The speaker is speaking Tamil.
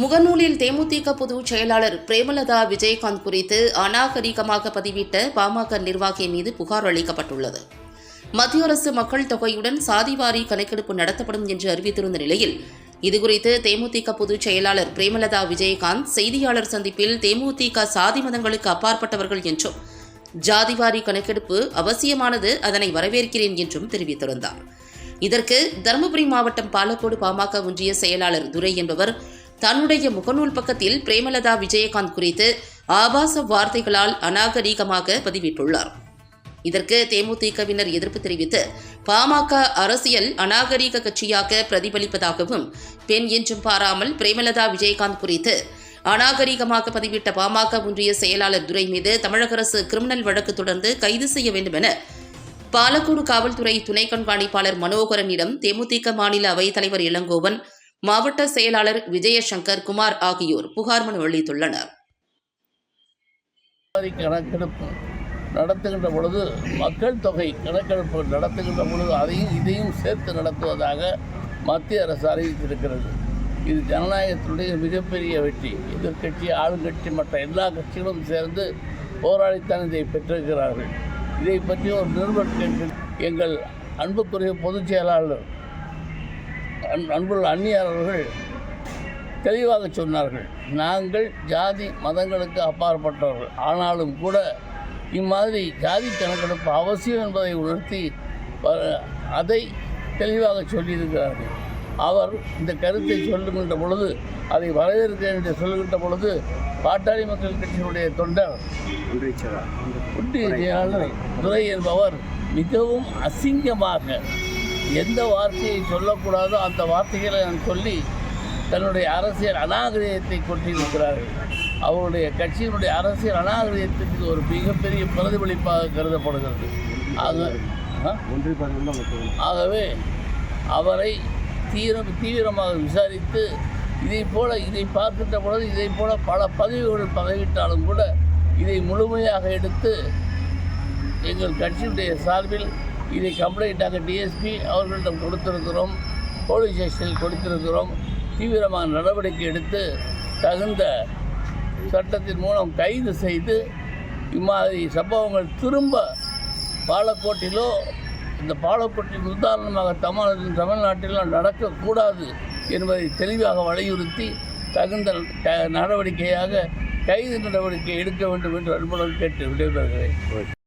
முகநூலில் தேமுதிக பொதுச் செயலாளர் பிரேமலதா விஜயகாந்த் குறித்து அநாகரிகமாக பதிவிட்ட பாமக நிர்வாகி மீது புகார் அளிக்கப்பட்டுள்ளது. மத்திய அரசு மக்கள் தொகையுடன் சாதிவாரி கணக்கெடுப்பு நடத்தப்படும் என்று அறிவித்திருந்த நிலையில் இதுகுறித்து தேமுதிக பொதுச் செயலாளர் பிரேமலதா விஜயகாந்த் செய்தியாளர் சந்திப்பில் தேமுதிக சாதி மதங்களுக்கு அப்பாற்பட்டவர்கள் என்றும் ஜாதிவாரி கணக்கெடுப்பு அவசியமானது அதனை வரவேற்கிறேன் என்றும் தெரிவித்திருந்தார். இதற்கு தருமபுரி மாவட்டம் பாலக்கோடு பாமக ஒன்றிய செயலாளர் துரை என்பவர் தன்னுடைய முகநூல் பக்கத்தில் பிரேமலதா விஜயகாந்த் குறித்து ஆபாச வார்த்தைகளால் அநாகரீகமாக பதிவிட்டுள்ளார். இதற்கு தேமுதிகவினர் எதிர்ப்பு தெரிவித்து பாமக அரசியல் அநாகரீக கட்சியாக பிரதிபலிப்பதாகவும் பெண் என்றும் பாராமல் பிரேமலதா விஜயகாந்த் குறித்து அநாகரீகமாக பதிவிட்ட பாமக ஒன்றிய செயலாளர் துரை மீது தமிழக அரசு கிரிமினல் வழக்கு தொடர்ந்து கைது செய்ய வேண்டும் என பாலக்கோடு காவல்துறை துணை கண்காணிப்பாளர் மனோகரனிடம் தேமுதிக மாநில அவைத்தலைவர் இளங்கோவன் மாவட்ட செயலாளர் விஜயசங்கர் குமார் ஆகியோர் புகார் மனு அளித்துள்ளனர். கணக்கெடுப்பு நடத்துகின்ற பொழுது மக்கள் தொகை கணக்கெடுப்பு நடத்துகின்ற பொழுது அதையும் இதையும் சேர்த்து நடத்துவதாக மத்திய அரசு அறிவித்திருக்கிறது. இது ஜனநாயகத்தினுடைய மிகப்பெரிய வெற்றி. எதிர்கட்சி ஆளுங்கட்சி மற்ற எல்லா கட்சிகளும் சேர்ந்து போராடித்தான் இதை பெற்றிருக்கிறார்கள். இதை பற்றி ஒரு நிறுவனம் எங்கள் அன்புக்குரிய பொதுச் செயலாளர் அன்புள்ள அந்நியார் அவர்கள் தெளிவாக சொன்னார்கள் நாங்கள் ஜாதி மதங்களுக்கு அப்பாற்பட்டவர்கள். ஆனாலும் கூட இம்மாதிரி ஜாதி கணக்கெடுப்பு அவசியம் என்பதை உணர்த்தி அதை தெளிவாக சொல்லியிருக்கிறார்கள். அவர் இந்த கருத்தை சொல்லுகின்ற பொழுது அதை வரவேற்கிறேன் என்று சொல்லுகின்ற பொழுது பாட்டாளி மக்கள் கட்சியினுடைய தொண்டர் ஒன்றிய செயலாளர் துரை என்பவர் மிகவும் அசிங்கமாக எந்த வார்த்தையை சொல்லக்கூடாதோ அந்த வார்த்தைகளை நான் சொல்லி தன்னுடைய அரசியல் அநாகரியத்தை கொண்டிருக்கிறார்கள் அவருடைய கட்சியினுடைய அரசியல் அநாகரிகத்திற்கு ஒரு மிகப்பெரிய பிரதிபலிப்பாக கருதப்படுகிறது. ஆக ஆகவே அவரை தீவிரம் தீவிரமாக விசாரித்து இதை போல இதை பார்க்கின்ற பொழுது இதை போல பல பதவிகள் பதவிட்டாலும் கூட இதை முழுமையாக எடுத்து எங்கள் கட்சியுடைய சார்பில் இதை கம்ப்ளைண்ட்டாக டிஎஸ்பி அவர்களிடம் கொடுத்திருக்கிறோம். போலீஸ் ஸ்டேஷனில் கொடுத்திருக்கிறோம். தீவிரமாக நடவடிக்கை எடுத்து தகுந்த சட்டத்தின் மூலம் கைது செய்து இம்மாதிரி சம்பவங்கள் திரும்ப பாலக்கோட்டிலோ இந்த பாலக்கோட்டின் உதாரணமாக தமிழ் தமிழ்நாட்டிலும் நடக்கக்கூடாது என்பதை தெளிவாக வலியுறுத்தி தகுந்த க- நடவடிக்கையாக கைது நடவடிக்கை எடுக்க வேண்டும் என்று அன்புடன் கேட்டு விடைபெறுகிறேன்.